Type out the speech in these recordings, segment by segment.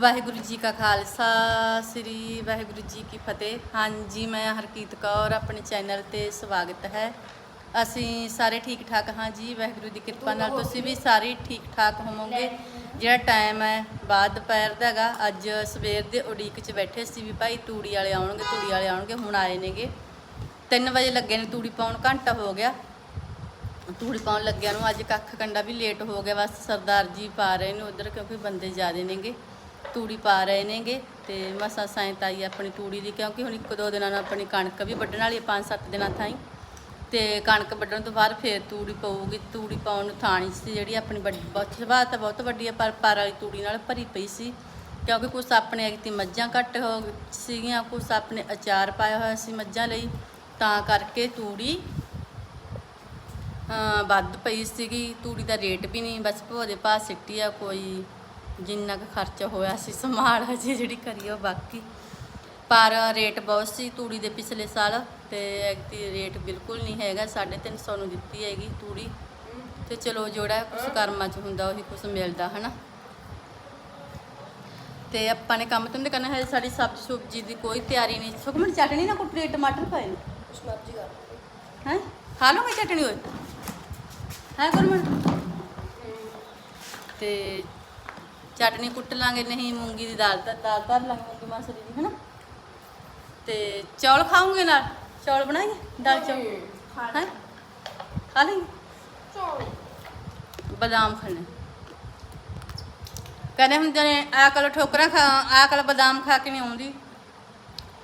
ਵਾਹਿਗੁਰੂ ਜੀ ਕਾ ਖਾਲਸਾ, ਸ੍ਰੀ ਵਾਹਿਗੁਰੂ ਜੀ ਕੀ ਫਤਿਹ। ਹਾਂਜੀ, ਮੈਂ ਹਰਕੀਤ ਕੌਰ, ਆਪਣੇ ਚੈਨਲ ਤੇ ਸਵਾਗਤ ਹੈ। ਅਸੀਂ ਸਾਰੇ ਠੀਕ ਠਾਕ ਹਾਂ ਜੀ, ਵਾਹਿਗੁਰੂ ਦੀ ਕਿਰਪਾ ਨਾਲ ਤੁਸੀਂ ਵੀ ਸਾਰੇ ਠੀਕ ਠਾਕ ਹੋਵੋਗੇ। ਜਿਹੜਾ ਟਾਈਮ ਹੈ, ਬਾਅਦ ਦੁਪਹਿਰ ਦਾ ਹੈਗਾ, ਅੱਜ ਸਵੇਰ ਦੇ ਉਡੀਕ 'ਚ ਬੈਠੇ ਸੀ ਵੀ ਭਾਈ ਤੂੜੀ ਵਾਲੇ ਆਉਣਗੇ, ਤੂੜੀ ਵਾਲੇ ਆਉਣਗੇ, ਹੁਣ ਆਏ ਨੇਗੇ। 3 ਵਜੇ ਲੱਗੇ ਨੇ ਤੂੜੀ ਪਾਉਣ, ਘੰਟਾ ਹੋ ਗਿਆ। ਤੂੜੀ ਪਾਉਣ ਲੱਗਿਆ ਨੂੰ ਅੱਜ ਕੱਖ ਕੰਡਾ ਵੀ ਲੇਟ ਹੋ ਗਿਆ, ਬਸ ਸਰਦਾਰ ਜੀ ਪਾ ਰਹੇ ਨੇ ਉਧਰ, ਕਿਉਂਕਿ ਬੰਦੇ ਜ਼ਿਆਦੇ ਨੇਗੇ। ਤੂੜੀ ਪਾ ਰਹੇ ਨੇਗੇ ਤੇ ਮਸਾ ਸਾਇੰਤ ਆਈ ਆਪਣੀ ਤੂੜੀ ਦੀ, ਕਿਉਂਕਿ ਹੁਣ ਇੱਕ ਦੋ ਦਿਨਾਂ ਨੂੰ ਆਪਣੀ ਕਣਕ ਵੀ ਵੱਢਣ ਵਾਲੀ ਹੈ, ਪੰਜ ਸੱਤ ਦਿਨਾਂ ਥਾਈ। ਤੇ ਕਣਕ ਵੱਢਣ ਤੋਂ ਬਾਅਦ ਫੇਰ ਤੂੜੀ ਪਊਗੀ। ਤੂੜੀ ਪਾਉਣ ਨੂੰ ਥਾਣੀ ਸੀ ਜਿਹੜੀ ਆਪਣੀ ਵੱਡੀ, ਬਹੁਤ ਸਭਾ ਤਾਂ ਬਹੁਤ ਵੱਡੀ ਹੈ, ਪਰ ਪਰ ਵਾਲੀ ਤੂੜੀ ਨਾਲ ਭਰੀ ਪਈ ਸੀ। ਕਿਉਂਕਿ ਕੁਛ ਆਪਣੇ ਐਤੀ ਮੱਝਾਂ ਘੱਟ ਹੋ ਸੀਗੀਆਂ, ਕੁਛ ਆਪਣੇ ਅਚਾਰ ਪਾਇਆ ਹੋਇਆ ਸੀ ਮੱਝਾਂ ਲਈ। ਤਾਂ ਕਰਕੇ ਤੂੜੀ ਵੱਧ ਪਈ ਸੀਗੀ। ਤੂੜੀ ਦਾ ਰੇਟ ਵੀ ਨਹੀਂ, ਬਸ ਭੋ ਦੇ ਭਾਅ ਸਿੱਟੀ ਆ, ਕੋਈ ਜਿੰਨਾ ਕੁ ਖਰਚਾ ਹੋਇਆ ਸੀ ਸੰਭਾਲ ਹਜੇ ਜਿਹੜੀ ਕਰੀ ਉਹ ਬਾਕੀ। ਪਰ ਰੇਟ ਬਹੁਤ ਸੀ ਤੂੜੀ ਦੇ ਪਿਛਲੇ ਸਾਲ ਤੇ ਐਕਤੀ ਰੇਟ ਬਿਲਕੁਲ ਨਹੀਂ ਹੈਗਾ 350 ਨੂੰ ਦਿੱਤੀ ਹੈਗੀ ਤੂੜੀ। ਤੇ ਚਲੋ ਜਿਹੜਾ ਕੁਛ ਕਰਮਾਂ 'ਚ ਹੁੰਦਾ ਉਹੀ ਕੁਛ ਮਿਲਦਾ ਹਨਾ। ਤੇ ਆਪਾਂ ਨੇ ਕੰਮ ਤੁੰਦੇ ਕਰਨਾ ਹੈ ਸਾਡੀ ਸਬਜ਼ੀ ਸੁਬਜੀ ਦੀ ਕੋਈ ਤਿਆਰੀ ਨਹੀਂ। ਸੁਖਮਣ ਚਟਣੀ ਨਾ ਕੁੱਟੇ ਟਮਾਟਰ ਪਏ ਨੇ। ਮਰਜ਼ੀ ਕਰ ਹੈ? ਖਾ ਲਓਗੇ ਚਟਣੀ ਹੋਏ ਹੈ ਗੁਰਮਨ? ਤੇ ਚਟਣੀ ਕੁੱਟ ਲਾਂਗੇ ਨਹੀਂ ਮੂੰਗੀ ਦੀ ਦਾਲ ਤਾਂ ਦਾਲ ਧਰ ਲਾਂਗੇ ਮੂੰਗੀ ਮਸਰੀ ਦੀ ਹਨਾ? ਤੇ ਚੌਲ ਖਾਓਗੇ ਨਾਲ? ਚੌਲ ਬਣਾਈਏ ਦਾਲ ਚੌਲ? ਹੈ? ਖਾ ਲਈ? ਬਦਾਮ ਖਾਣੇ। ਕਹਿੰਦੇ ਹੁੰਦੇ ਨੇ ਆਕਲ ਠੋਕਰਾਂ ਖਾ ਆਕਲ ਬਦਾਮ ਖਾ ਕੇ ਨਹੀਂ ਆਉਂਦੀ।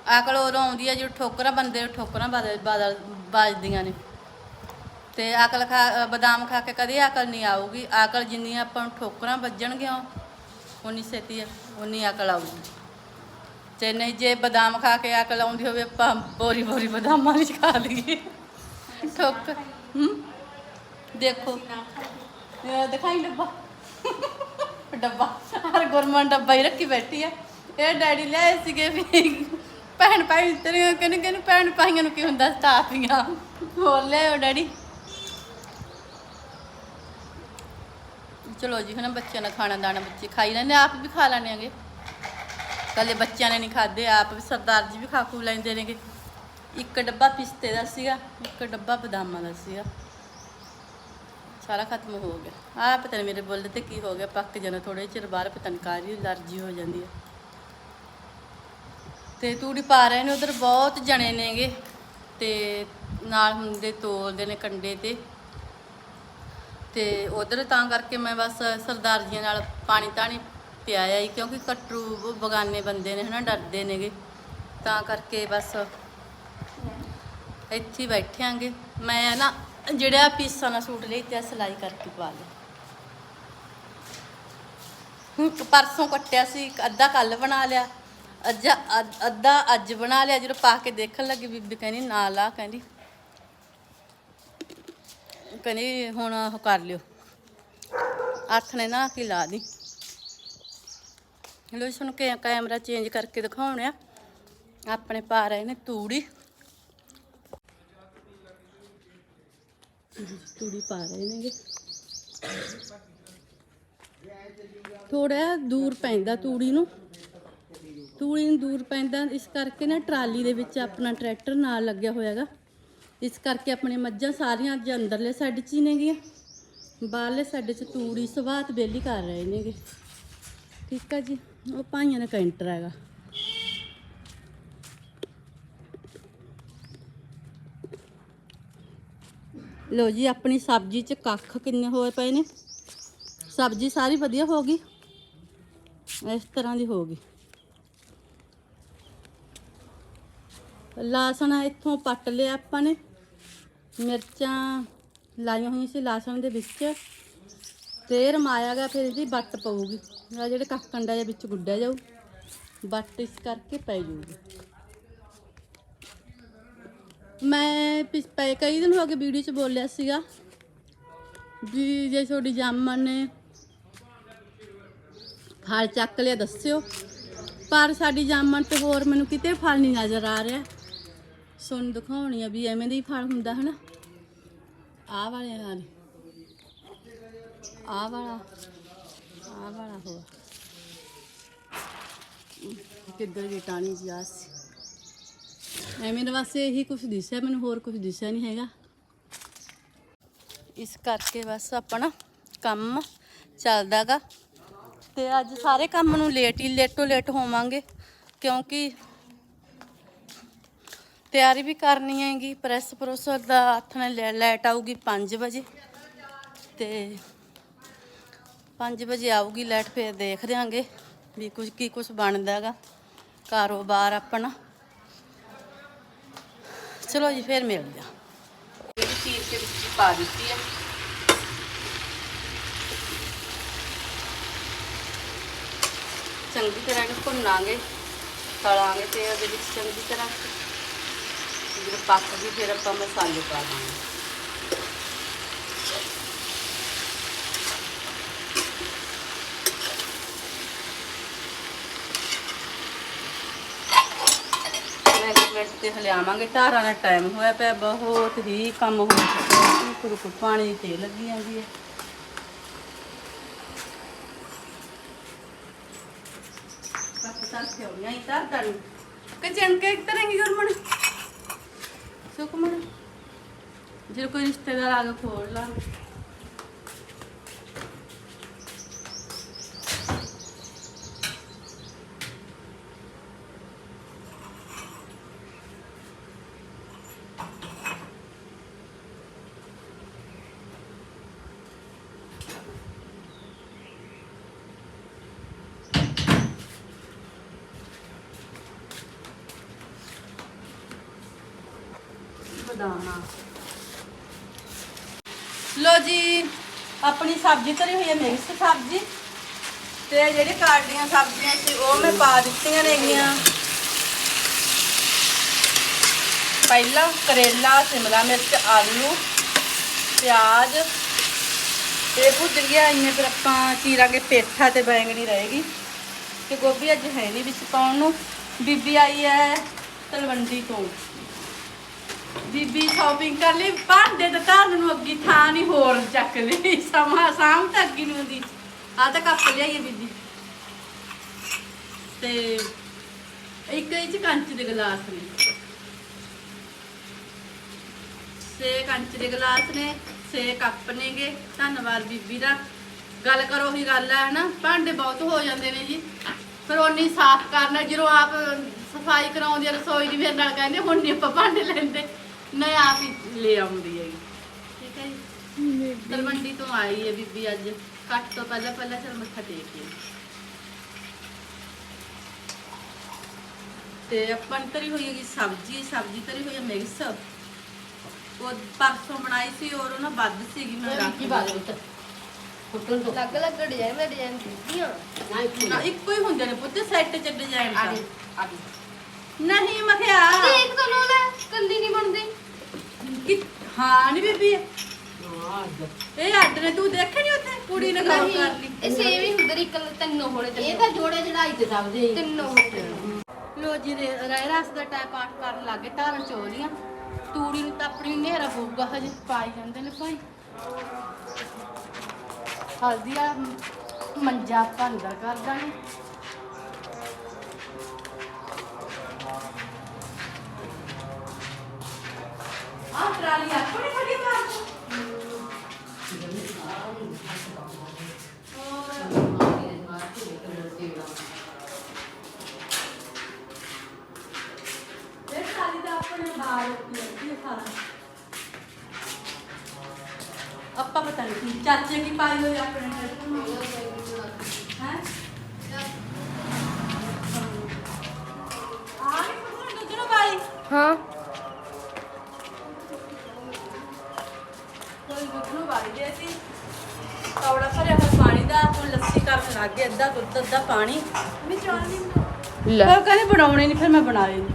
ਆਕਲ ਉਦੋਂ ਆਉਂਦੀ ਹੈ ਜਦੋਂ ਠੋਕਰਾਂ ਬੰਦੇ ਠੋਕਰਾਂ ਬਾਦਲ ਬਾਦਲ ਵੱਜਦੀਆਂ ਨੇ। ਤੇ ਆਕਲ ਖਾ ਬਦਾਮ ਖਾ ਕੇ ਕਦੇ ਆਕਲ ਨਹੀਂ ਆਊਗੀ। ਆਕਲ ਜਿੰਨੀਆਂ ਆਪਾਂ ਨੂੰ ਠੋਕਰਾਂ ਵੱਜਣਗੀਆਂ ਉਨੀ ਛੇਤੀ ਉਨੀ ਆਕਲ ਆਊਗੀ। ਜੇ ਨਹੀਂ, ਜੇ ਬਦਾਮ ਖਾ ਕੇ ਆਕਲ ਆਉਂਦੀ ਹੋਵੇ, ਆਪਾਂ ਬੋਰੀ ਬੋਰੀ ਬਦਾਮਾਂ ਵਿੱਚ ਖਾ ਲਈਏ। ਠੋਕ। ਹੂੰ? ਦੇਖੋ। ਇਹ ਦਿਖਾਈ ਡੱਬਾ। ਡੱਬਾ। ਹਰ ਗੁਰਮਨ ਡੱਬਾ ਹੀ ਰੱਖੀ ਬੈਠੀ ਆ। ਇਹ ਡੈਡੀ ਲਿਆਏ ਸੀਗੇ ਵੀ ਭੈਣ ਭਾਈ ਤੇਰੇ ਕਹਿੰਦੇ ਕਹਿੰਦੇ ਭੈਣ ਭਾਈਆਂ ਨੂੰ ਕੀ ਹੁੰਦਾ ਸਟਾਫੀਆਂ ਹੋਰ ਲਿਆਓ ਡੈਡੀ। ਚਲੋ ਜੀ ਹੁਣ ਬੱਚਿਆਂ ਦਾ ਖਾਣਾ ਦਾਣਾ ਬੱਚੇ ਖਾਈ ਲੈਂਦੇ, ਆਪ ਵੀ ਖਾ ਲੈਣੇ ਆਗੇ ਕੱਲੇ ਬੱਚਿਆਂ ਨੇ ਨਹੀਂ ਖਾਦੇ ਆਪ ਵੀ ਸਰਦਾਰ ਜੀ ਵੀ ਖਾ ਖੂ ਲੈਂਦੇ ਨੇਗੇ ਇੱਕ ਡੱਬਾ ਪਿਸਤੇ ਦਾ ਸੀਗਾ, ਇੱਕ ਡੱਬਾ ਬਦਾਮਾਂ ਦਾ ਸੀਗਾ। ਸਾਰਾ ਖਤਮ ਹੋ ਗਿਆ। ਆ ਪਤਾ ਨਹੀਂ ਮੇਰੇ ਬੁੱਲ ਤੇ ਕੀ ਹੋ ਗਿਆ, ਪੱਕ ਜਾਣਾ ਥੋੜੇ ਚਿਰ ਬਾਅਦ, ਪਤਾ ਨਹੀਂ ਕਾਹਦੀ ਅਲਰਜੀ ਹੋ ਜਾਂਦੀ ਹੈ ਤੇ ਤੂੜੀ ਪਾ ਰਹੇ ਨੇ, ਉਧਰ ਬਹੁਤ ਜਣੇ ਨੇਗੇ। ਤੇ ਨਾਲ ਹੁੰਦੇ, ਤੋਲਦੇ ਨੇ ਕੰਡੇ ਤੇ। ਤੇ ਉਧਰ ਤਾਂ ਕਰਕੇ ਮੈਂ ਬਸ ਸਰਦਾਰ ਜੀਆਂ ਨਾਲ ਪਾਣੀ ਤਾਣੀ ਪਿਆਇਆ ਹੀ ਕਿਉਂਕਿ ਕਟਰੂ ਬਗਾਨੇ ਬੰਦੇ ਨੇ ਹਨਾ, ਡਰਦੇ ਨੇਗੇ। ਤਾਂ ਕਰਕੇ ਬਸ ਇੱਥੇ ਹੀ ਬੈਠਿਆਂਗੇ ਮੈਂ ਨਾ ਜਿਹੜਾ ਪੀਸਾਂ ਦਾ ਸੂਟ ਲਈ ਤੇ ਸਿਲਾਈ ਕਰਕੇ ਪਾ ਲਿਆ ਹੁਣ ਪਰਸੋਂ ਕੱਟਿਆ ਸੀ ਅੱਧਾ ਕੱਲ ਬਣਾ ਲਿਆ। ਅੱਜ ਅੱਧ- ਅੱਧਾ ਅੱਜ ਬਣਾ ਲਿਆ, ਜਦੋਂ ਪਾ ਕੇ ਦੇਖਣ ਲੱਗੀ, ਬੀਬੀ ਕਹਿੰਦੀ ਨਾ ਲਾ ਕਹਿੰਦੀ। ਕਹਿੰਦੀ ਹੁਣ ਉਹ ਕਰ ਲਿਓ। ਹੱਥ ਨੇ ਨਾ ਕੀ ਲਾ ਦੀ। ਲੋ ਸੁਣ ਕੇ, ਕੈਮਰਾ ਚੇਂਜ ਕਰਕੇ ਦਿਖਾਉਣਿਆ ਆਪਣੇ ਪਾ ਰਹੇ ਨੇ ਤੂੜੀ। ਤੂੜੀ ਪਾ ਰਹੇ ਨੇਗੇ। ਥੋੜਾ ਦੂਰ ਪੈਂਦਾ ਤੂੜੀ ਨੂੰ। ਤੂੜੀ ਨੂੰ ਦੂਰ ਪੈਂਦਾ, ਇਸ ਕਰਕੇ ਨਾ ਟਰਾਲੀ ਦੇ ਵਿੱਚ ਆਪਣਾ ਟਰੈਕਟਰ ਨਾਲ ਲੱਗਿਆ ਹੋਇਆਗਾ। ਇਸ ਕਰਕੇ ਆਪਣੇ ਮੱਝਾਂ ਸਾਰੀਆਂ ਅੱਜ ਅੰਦਰਲੇ ਸਾਈਡ 'ਚ ਹੀ ਨੇਗੀਆਂ। ਬਾਹਰਲੇ ਸਾਈਡ 'ਚ ਤੂੜੀ ਸਵਾਤ ਬੇਲੀ ਕਰ ਰਹੇ ਨੇਗੇ। ਠੀਕ ਆ ਜੀ, ਉਹ ਭਾਈਆਂ ਦਾ ਕੈਂਟਰ ਹੈਗਾ। ਲੋ ਜੀ, ਆਪਣੀ ਸਬਜ਼ੀ 'ਚ ਕੱਖ ਕਿੰਨੇ ਹੋਏ ਪਏ ਨੇ। ਸਬਜ਼ੀ ਸਾਰੀ ਵਧੀਆ ਹੋ ਗਈ। ਇਸ ਤਰ੍ਹਾਂ ਦੀ ਹੋ ਗਈ। ਲਾਸਣ ਇੱਥੋਂ ਪੱਟ ਲਿਆ ਆਪਾਂ ਨੇ। ਮਿਰਚਾਂ ਲਾਈਆਂ ਹੋਈਆਂ ਸੀ ਲਾਸਣ ਦੇ ਵਿੱਚ। ਤੇ ਰਮਾਇਆ ਗਿਆ, ਫਿਰ ਇਹਦੀ ਵੱਟ ਪਊਗੀ। ਆ ਜਿਹੜੇ ਕੱਖ ਕੰਡਾ ਦੇ ਵਿੱਚ ਗੁੱਡਿਆ ਜਾਊ, ਵੱਟ ਇਸ ਕਰਕੇ ਪੈ ਜਾਊਗੀ ਮੈਂ ਪਿਛ ਪਏ ਕਈ ਦਿਨ ਹੋ ਗਏ ਵੀਡੀਓ 'ਚ ਬੋਲਿਆ ਸੀਗਾ ਵੀ ਜੇ ਤੁਹਾਡੀ ਜਾਮਨ ਨੇ ਫਲ ਚੱਕ ਲਿਆ, ਦੱਸਿਓ। ਪਰ ਸਾਡੀ ਜਾਮਨ ਤੇ ਹੋਰ ਮੈਨੂੰ ਕਿਤੇ ਫਲ ਨਹੀਂ ਨਜ਼ਰ ਆ ਰਿਹਾ। ਸੁਣ ਦਿਖਾਉਣੀ ਆ ਵੀ ਐਵੇਂ ਦਾ ਹੀ ਫਲ ਹੁੰਦਾ ਹਨਾ। ਆਹ ਵਾਲੇ ਨਾਲ। ਆਹ ਵਾਲਾ ਆਹ ਵਾਲਾ ਹੋਆ ਕਿੱਧਰ ਗਈ ਟਾਣੀ ਜੀ ਆ ਸੀ। ਐਵੇਂ ਤਾਂ ਬਸ ਇਹੀ ਕੁਝ ਦਿਸਿਆ ਮੈਨੂੰ ਹੋਰ ਕੁਝ ਦਿਸਿਆ ਨਹੀਂ ਹੈਗਾ। ਇਸ ਕਰਕੇ ਬਸ ਆਪਣਾ ਕੰਮ ਚੱਲਦਾਗਾ। ਤੇ ਅੱਜ ਸਾਰੇ ਕੰਮ ਨੂੰ ਲੇਟ ਹੀ ਲੇਟੋ ਲੇਟ ਹੋਵਾਂਗੇ ਕਿਉਂਕਿ ਤਿਆਰੀ ਵੀ ਕਰਨੀ ਹੈਗੀ ਪ੍ਰੈਸ ਪ੍ਰੋਸਰ ਦਾ ਹੱਥ ਨਾਲ ਲਾਈਟ ਆਊਗੀ 5 ਵਜੇ ਤੇ 5 ਵਜੇ ਆਊਗੀ ਲਾਈਟ ਫੇਰ ਦੇਖ ਦਿਆਂਗੇ ਵੀ ਕੁਝ ਕੀ ਕੁਝ ਬਣਦਾ ਹੈਗਾ, ਕਾਰੋਬਾਰ ਆਪਣਾ। ਚਲੋ ਜੀ, ਫੇਰ ਮਿਲਦੇ ਆ ਜਿਹੜੀ ਚੀਰ ਕੇ ਵਿੱਚ ਪਾ ਦਿੱਤੀ ਹੈ। ਚੰਗੀ ਤਰ੍ਹਾਂ ਇਹਨੂੰ ਭੁੰਨਾਂਗੇ, ਤਲਾਂਗੇ ਤੇ ਉਹਦੇ ਵਿੱਚ ਚੰਗੀ ਤਰ੍ਹਾਂ ਜਦੋਂ ਪੱਕ ਗਈ, ਫਿਰ ਆਪਾਂ ਮਸਾਲੇ ਪਾ ਦਾਂਗੇ ਮੈਂ ਮਿੰਟ ਤੇ ਹਲਿਆਵਾਂਗੇ। ਧਾਰਾਂ ਦਾ ਟਾਈਮ ਹੋਇਆ ਪਿਆ, ਬਹੁਤ ਹੀ ਕੰਮ ਹੋ ਚੁੱਕਿਆ ਰੁਕ ਰੁਕ ਪਾਣੀ ਤੇ ਲੱਗੀ ਜਾਂਦੀ ਹੈ। ਕੱਪ ਤਾਂ ਖਿਆਉਣੀਆਂ ਹੀ ਧਰ ਧਰ ਕਿ ਜਣਕੇ ਇੱਕ ਤਰ੍ਹਾਂ ਕੀ ਗੁਰਮਣ। ਸੁਖਮਣ ਜੇ ਕੋਈ ਰਿਸ਼ਤੇਦਾਰ ਆ ਕੇ ਖੋਲ ਲਾ ਬਦਾਨਾ ਲੋ ਜੀ, ਆਪਣੀ ਸਬਜ਼ੀ ਤਰੀ ਹੋਈ ਹੈ ਮਿਕਸ ਸਬਜ਼ੀ। ਤੇ ਜਿਹੜੇ ਕਾਟੀਆਂ ਸਬਜ਼ੀਆਂ ਸੀ, ਉਹ ਮੈਂ ਪਾ ਦਿੱਤੀਆਂ ਨੇਗੀਆਂ। ਪਹਿਲਾਂ ਕਰੇਲਾ, ਸ਼ਿਮਲਾ ਮਿਰਚ, ਆਲੂ, ਪਿਆਜ਼। ਤੇ ਭੁੱਜ ਗਿਆ ਇੰਨੇ ਫਿਰ ਆਪਾਂ ਚੀਰਾਂਗੇ ਪੇਠਾ ਤੇ ਬੈਂਗਣੀ ਰਹੇਗੀ। ਤੇ ਗੋਭੀ ਅੱਜ ਹੈ ਨਹੀਂ ਵਿੱਚ ਪਾਉਣ ਨੂੰ। ਬੀਬੀ ਆਈ ਹੈ ਤਲਵੰਡੀ ਤੋਂ। ਬੀਬੀ ਸ਼ਾਪਿੰਗ ਕਰ ਲਈ, ਭਾਂਡੇ ਤੇ ਧਰਨ ਨੂੰ ਅੱਗੀ, ਥਾਂ ਨਹੀਂ ਹੋਰ ਚੱਕ ਲਈ, ਸਮਾਂ ਸਾਮ ਤੱਕ ਅੱਗੀ ਨੂੰ ਦੀ ਆ ਤਾਂ ਕੱਪ ਲਿਆਈਏ ਬੀਬੀ। ਤੇ ਇੱਕ ਇਹ ਚ ਕੰਚ ਦੇ ਗਲਾਸ ਨੇ। ਸੇ ਕੰਚ ਦੇ ਗਲਾਸ ਨੇ ਸੇ ਕੱਪ ਨੇਗੇ। ਧੰਨਵਾਦ ਬੀਬੀ ਦਾ। ਗੱਲ ਕਰੋ ਹੀ ਗੱਲ ਹੈ ਨਾ ਭਾਂਡੇ ਬਹੁਤ ਹੋ ਜਾਂਦੇ ਨੇ ਜੀ। ਫਿਰ ਉਹਨੀ ਸਾਫ਼ ਕਰਨਾ, ਜਦੋਂ ਆਪ ਸਫ਼ਾਈ ਕਰਾਉਂਦੀ ਆ, ਰਸੋਈ ਦੀ ਫਿਰ ਨਾਲ ਕਹਿੰਦੇ, ਹੁਣ ਨਹੀਂ ਆਪਾਂ ਭਾਂਡੇ ਲੈਂਦੇ। ਨਹੀਂ ਆਪ ਹੀ ਲੈ ਆਉਂਦੀ ਹੈਗੀ। ਠੀਕ ਹੈ ਜੀ? ਤਲਵੰਡੀ ਤੋਂ ਆਈ ਹੈ ਬੀਬੀ ਅੱਜ। ਕੱਟ ਤੋਂ ਪਹਿਲਾਂ ਪਹਿਲਾਂ ਚਲ ਮੱਥਾ ਟੇਕ ਲਈ ਤੇ ਆਪਾਂ ਨੇ ਤਰੀ ਹੋਈ ਹੈਗੀ ਸਬਜ਼ੀ ਸਬਜ਼ੀ ਤਰੀ ਹੋਈ ਹੈ ਮਿਕਸ। ਉਹ ਪਰਸੋਂ ਬਣਾਈ ਸੀ ਔਰ ਉਹ ਨਾ ਵੱਧ ਸੀਗੀ ਮੈਂ ਰੱਖ ਲਈ। ਅਲੱਗ ਅਲੱਗ ਡਿਜ਼ਾਈਨ ਦਾ ਡਿਜ਼ਾਈਨ ਦਿੱਤੀਆਂ ਨਾ ਇੱਕੋ ਹੀ ਹੁੰਦੇ ਨੇ ਪੁੱਤ ਸੈੱਟ ਚ ਡਿਜ਼ਾਈਨ ਆੜੀ ਆੜੀ ਨਹੀਂ ਮਖਿਆ ਦੇਖ ਤਾਂ ਲੋ ਲੈ ਕੱਲੀ ਨਹੀਂ ਬਣਦੀ। ਕਿ ਹਾਂ ਨਹੀਂ ਬੀਬੀ। ਇਹ ਅੱਡ ਨੇ ਤੂੰ ਦੇਖਿਆ ਨਹੀਂ ਉੱਥੇ? ਕੁੜੀ ਨੇ ਨਹੀਂ ਕਰ ਲਈ। ਇਹ ਸੇਮ ਹੀ ਹੁੰਦੇ ਨੇ ਇੱਕ ਤਿੰਨੋਂ ਹੋਣੇ ਇਹ ਤਾਂ ਜੋੜੇ ਚੜਾਈ ਤੇ ਸਭ ਦੇ ਤਿੰਨੋਂ ਹੋਣੇ ਲੋ ਜੀ ਰੇ ਰਹਿ ਰਸ ਦਾ ਟਾਈਮ ਪਾਠ ਕਰਨ ਲੱਗੇ ਧਾਰਾਂ ਚੋਲੀਆਂ ਤੂੜੀ ਨੂੰ ਤਾਂ ਆਪਣੀ ਨੇਰਾ ਪਊਗਾ ਹਜੇ ਪਾਈ ਜਾਂਦੇ ਨੇ ਭਾਈ। ਹਲਦੀ ਆ ਮੰਜਾ ਆਪਾਂ ਅੰਦਰ ਕਰ ਦਾਂਗੇ। ਆ ਟਰਾਲੀ ਆਪਣੀ ਖੜੀ ਕਰ ਇਹ ਟਰਾਲੀ ਦਾ ਆਪਣੇ ਬਾਹਰ ਲੱਗੀ ਹੈ ਸਾਰਾ ਆਪਾਂ ਕੋਈ ਦੁੱਧਰੋ ਬਾਈ ਦੇ ਸੀ ਕੌੜਾ ਭਰਿਆ ਹੋਇਆ ਪਾਣੀ ਦਾ ਹੁਣ ਲੱਸੀ ਕਰਨ ਲੱਗ ਗਏ ਅੱਧਾ ਦੁੱਧ ਅੱਧਾ ਪਾਣੀ। ਮੈਂ ਚਾਹ ਨਹੀਂ ਲੈ। ਉਹ ਕਹਿੰਦੇ ਬਣਾਉਣੇ ਨਹੀਂ ਫਿਰ ਮੈਂ ਬਣਾਏ ਨੀ।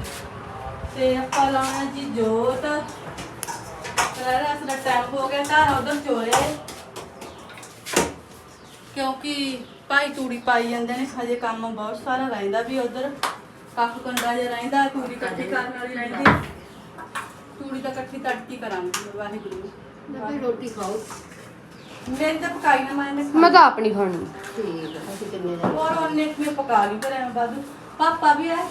ਤੇ ਆਪਾਂ ਲਾਉਣਾ ਜੀ ਜੋਤ। ਰਹਿਰਾ ਅਸਲਾ ਟਾਈਮ ਹੋ ਗਿਆ ਤਾਂ ਉਧਰ ਚੋਰੇ। ਕਿਉਂਕਿ ਭਾਈ ਤੂੜੀ ਪਾਈ ਜਾਂਦੇ ਨੇ ਹਜੇ ਕੰਮ ਬਹੁਤ ਸਾਰਾ ਰਹਿੰਦਾ ਵੀ ਉਧਰ। ਕੱਖ ਕੰਡਾ ਜਿਹਾ ਰਹਿੰਦਾ ਤੂੜੀ ਇਕੱਠੀ ਕਰਨ ਵਾਲੀ ਰਹਿੰਦੀ। ਤੂੜੀ ਤਾਂ ਇਕੱਠੀ ਤੜਕੀ ਕਰਾਂਗੇ ਵਾਹਿਗੁਰੂ। ਫਿਰ ਰੋਟੀ ਖਾਓ। ਮੇਰੀ ਤਾਂ ਪਕਾਈ ਨਾ ਮੈਂ ਮੈਂ ਤਾਂ ਆਪਣੀ ਖਾਣੀ। ਠੀਕ ਹੈ ਅਸੀਂ ਕਿੰਨੇ ਦਾ ਔਰ ਉਹਨੇ ਮੈਂ ਪਕਾ ਲਈ ਪਰ ਐਂ ਬਾਅਦ? ਪਾਪਾ ਵੀ ਹੈ।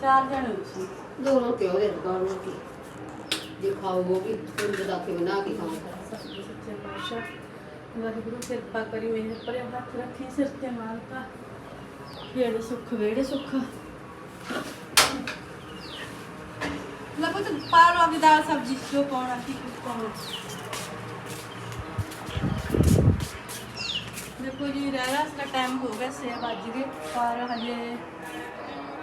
ਚਾਰ ਜਣੇ ਤੁਸੀਂ। ਦੋ ਰੋਟੀ ਉਹਦੇ ਦੁਕਾਨ ਰੋਟੀ ਜੇ ਖਾਓ ਉਹ ਵੀ ਪਿੰਡ ਦਾ ਕੇ ਬਣਾ ਕੇ ਖਾਓ ਸੱਚੇ ਸੱਚੇ ਪਾਤਸ਼ਾਹ ਵਾਹਿਗੁਰੂ ਕਿਰਪਾ ਕਰੀ ਮੇਰੇ ਪਰੇ ਹੱਥ ਰੱਖੀ ਸਿਰ ਤੇ ਮਾਲਕਾ ਵੇੜੇ ਸੁੱਖ ਵੇੜੇ ਸੁੱਖ। ਲੱਗੋ ਤੇ ਪਾਰ ਆ ਦਾਲ ਸਬਜ਼ੀ, ਜੋ ਪਾਉਣਾ ਕੀ ਕੁਝ ਪਾਉਣਾ। ਦੇਖੋ ਜੀ, ਰਹਿ ਦਾ ਟਾਈਮ ਹੋ ਗਿਆ 6 ਵੱਜ ਗਏ, ਪਰ ਹਜੇ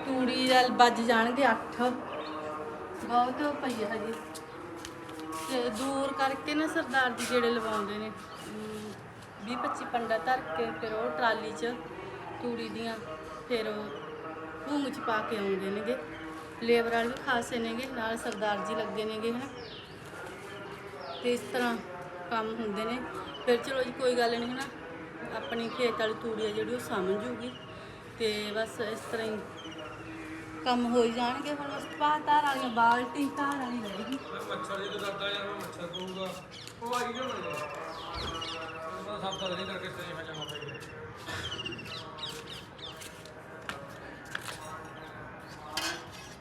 ਤੂੜੀ ਦਾ ਵੱਜ ਜਾਣਗੇ 8 ਬਹੁਤ ਪਈ ਹੈ ਜੀ ਤੇ ਦੂਰ ਕਰਕੇ ਨਾ ਸਰਦਾਰ ਜੀ ਜਿਹੜੇ ਲਵਾਉਂਦੇ ਨੇ। 20 25 ਪੰਡਾ ਧਰ ਕੇ ਫਿਰ ਉਹ ਟਰਾਲੀ 'ਚ ਤੂੜੀ ਦੀਆਂ ਫਿਰ ਉਹ ਭੂੰਗ 'ਚ ਪਾ ਕੇ ਆਉਂਦੇ ਨੇਗੇ। ਲੇਬਰ ਵਾਲੇ ਵੀ ਖਾਸੇ ਨੇਗੇ, ਨਾਲ ਸਰਦਾਰ ਜੀ ਲੱਗੇ ਨੇਗੇ, ਹਨਾ। ਤੇ ਇਸ ਤਰ੍ਹਾਂ ਕੰਮ ਹੁੰਦੇ ਨੇ। ਫਿਰ ਚਲੋ ਜੀ, ਕੋਈ ਗੱਲ ਨਹੀਂ, ਹਨਾ। ਆਪਣੀ ਖੇਤ ਵਾਲੀ ਤੂੜੀ ਆ ਜਿਹੜੀ ਉਹ ਸਮਝ ਜੂਗੀ। ਤੇ ਬਸ ਇਸ ਤਰ੍ਹਾਂ ਹੀ ਕੰਮ ਹੋਈ ਜਾਣਗੇ। ਹੁਣ ਉਸ ਤੋਂ ਬਾਅਦ ਧਾਰ ਵਾਲੀਆਂ, ਬਾਲਟੀ ਧਾਰ ਵਾਲੀ ਰਹੇਗੀ ਮੱਛਰ ਜਦੋਂ ਕਰਦਾ ਯਾਰ ਮੱਛਰ ਪਊਗਾ ਉਹ ਆਈ ਕਿਉਂ ਨਹੀਂ ਉਹ ਸਭ ਤਾਂ ਨਹੀਂ ਕਰਕੇ ਤੇ ਮੈਂ ਜਮਾ ਪਈ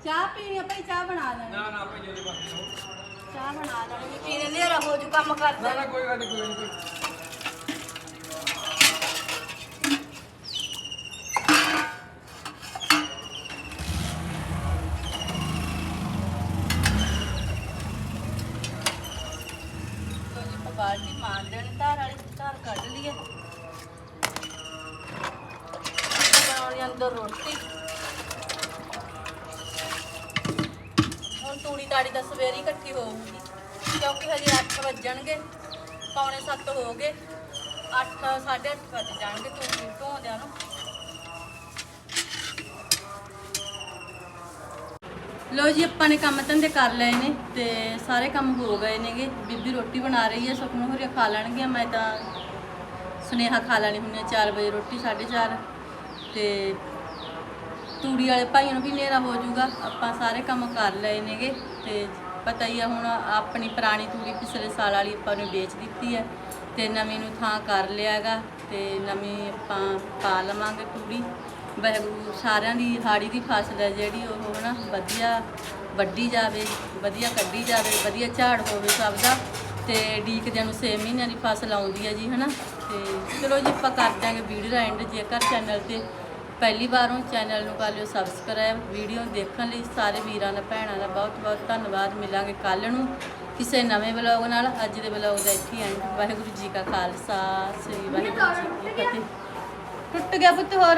ਚਾਹ ਪੀਣੀ ਆ ਭਾਈ ਚਾਹ ਬਣਾ ਲੈਣੀ। ਨਾ ਨਾ ਭਾਈ ਜਿਹੜੀ ਬਾਕੀ ਚਾਹ ਬਣਾ ਲੈਣੀ ਪੀਣੇ ਹਨੇਰਾ ਹੋ ਜੂ ਕੰਮ ਕਰਦਾ ਨਾ ਨਾ ਕੋਈ ਗੱਲ ਨਹੀਂ ਕੋਈ ਨਹੀਂ ਹੁਣ ਤੂੜੀ ਤਾੜੀ ਤਾਂ ਸਵੇਰੇ ਇਕੱਠੀ ਹੋਊਗੀ। ਕਿਉਂਕਿ ਹਜੇ 8 ਵੱਜਣਗੇ, ਪੌਣੇ 7 ਹੋ ਗਏ। 8 8:30 ਵੱਜ ਜਾਣਗੇ ਤੂੜੀ ਢੋਂਦਿਆਂ ਨੂੰ। ਲੋ ਜੀ, ਆਪਾਂ ਨੇ ਕੰਮ ਧੰਦੇ ਕਰ ਲਏ ਨੇ ਤੇ ਸਾਰੇ ਕੰਮ ਹੋ ਗਏ ਨੇਗੇ। ਬੀਬੀ ਰੋਟੀ ਬਣਾ ਰਹੀ ਹੈ ਸੁਖਨ ਹੋਰੀਆ ਖਾ ਲੈਣਗੀਆਂ। ਮੈਂ ਤਾਂ ਸੁਨੇਹਾ ਖਾ ਲੈਣੀ ਹੁੰਦੀ 4 ਵਜੇ ਰੋਟੀ 4:30 ਤੇ ਤੂੜੀ ਵਾਲੇ ਭਾਈਆਂ ਨੂੰ ਵੀ ਹਨੇਰਾ ਹੋ ਜਾਊਗਾ। ਆਪਾਂ ਸਾਰੇ ਕੰਮ ਕਰ ਲਏ ਨੇਗੇ ਤੇ ਪਤਾ ਹੀ ਆ ਹੁਣ ਆਪਣੀ ਪੁਰਾਣੀ ਤੂੜੀ ਪਿਛਲੇ ਸਾਲ ਵਾਲੀ ਆਪਾਂ ਨੇ ਵੇਚ ਦਿੱਤੀ ਹੈ ਤੇ ਨਵੀਂ ਨੂੰ ਥਾਂ ਕਰ ਲਿਆ ਹੈਗਾ ਤੇ ਨਵੀਂ ਆਪਾਂ ਪਾ ਲਵਾਂਗੇ ਤੂੜੀ। ਵਾਹਿਗੁਰੂ ਸਾਰਿਆਂ ਦੀ ਹਾੜੀ ਦੀ ਫਸਲ ਹੈ ਜਿਹੜੀ ਉਹ ਹਨਾ ਵਧੀਆ ਵੱਢੀ ਜਾਵੇ, ਵਧੀਆ ਕੱਢੀ ਜਾਵੇ, ਵਧੀਆ ਝਾੜ ਹੋਵੇ ਸਭ ਦਾ ਤੇ ਡੀਕਦਿਆਂ ਨੂੰ 6 ਮਹੀਨਿਆਂ ਦੀ ਫਸਲ ਆਉਂਦੀ ਹੈ ਜੀ, ਹਨਾ? ਤੇ ਚਲੋ ਜੀ, ਆਪਾਂ ਕਰ ਦਾਂਗੇ ਵੀਡੀਓ ਦਾ ਐਂਡ ਜੇਕਰ ਚੈਨਲ ਤੇ। ਪਹਿਲੀ ਵਾਰੋਂ ਚੈਨਲ ਨੂੰ ਕਰ ਲਿਓ ਸਬਸਕ੍ਰਾਈਬ ਵੀਡੀਓ ਦੇਖਣ ਲਈ ਸਾਰੇ ਵੀਰਾਂ ਦਾ, ਭੈਣਾਂ ਦਾ ਬਹੁਤ ਬਹੁਤ ਧੰਨਵਾਦ। ਮਿਲਾਂਗੇ ਕੱਲ ਨੂੰ ਕਿਸੇ ਨਵੇਂ ਵਲੌਗ ਨਾਲ। ਅੱਜ ਦੇ ਵਲੌਗ ਦਾ ਇੱਥੇ ਐਂਡ ਵਾਹਿਗੁਰੂ ਜੀ ਕਾ ਖਾਲਸਾ, ਸ੍ਰੀ ਵਾਹਿਗੁਰੂ ਜੀ ਕੀ ਫਤਿਹ। ਟੁੱਟ ਗਿਆ ਪੁੱਤ ਹੋਰ।